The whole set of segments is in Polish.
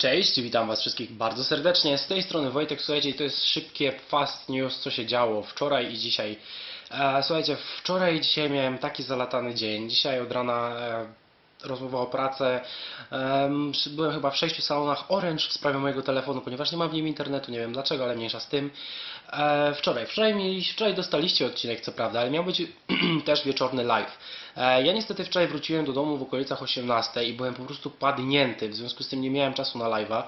Cześć, witam Was wszystkich bardzo serdecznie. Z tej strony Wojtek, słuchajcie, to jest szybkie fast news, co się działo wczoraj i dzisiaj. E, słuchajcie, wczoraj i dzisiaj miałem taki zalatany dzień. Dzisiaj od rana e, rozmowa o pracę. Em, byłem chyba w sześciu salonach Orange w sprawie mojego telefonu, ponieważ nie mam w nim internetu, nie wiem dlaczego, ale mniejsza z tym. E, wczoraj, wczoraj, wczoraj dostaliście odcinek, co prawda, ale miał być też wieczorny live. E, ja niestety wczoraj wróciłem do domu w okolicach 18 i byłem po prostu padnięty, w związku z tym nie miałem czasu na live'a.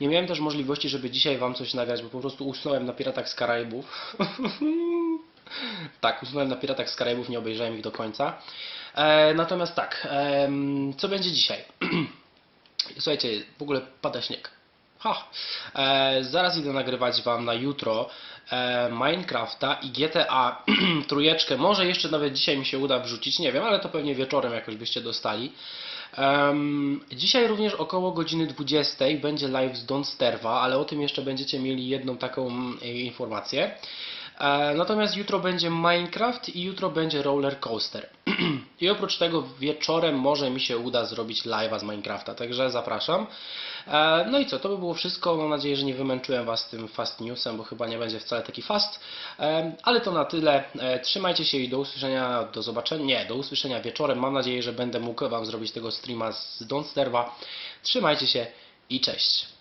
Nie miałem też możliwości, żeby dzisiaj Wam coś nagrać, bo po prostu usnąłem na Piratach z Karaibów. tak, usnąłem na Piratach z Karaibów, nie obejrzałem ich do końca. E, natomiast tak, em, co będzie dzisiaj? Słuchajcie, w ogóle pada śnieg. Ha! E, zaraz idę nagrywać Wam na jutro e, Minecrafta i GTA trójeczkę. Może jeszcze nawet dzisiaj mi się uda wrzucić, nie wiem, ale to pewnie wieczorem jakoś byście dostali. Em, dzisiaj również około godziny 20 będzie live z Don Sterwa, ale o tym jeszcze będziecie mieli jedną taką mm, informację. E, Natomiast jutro będzie Minecraft i jutro będzie Roller Coaster. I oprócz tego wieczorem może mi się uda zrobić live'a z Minecrafta, także zapraszam. E, No i co, to by było wszystko. Mam nadzieję, że nie wymęczyłem Was tym fast newsem, bo chyba nie będzie wcale taki fast. E, Ale to na tyle. Trzymajcie się i do usłyszenia, do zobaczenia. Nie, do usłyszenia wieczorem. Mam nadzieję, że będę mógł Wam zrobić tego streama z Don't. Trzymajcie się i cześć.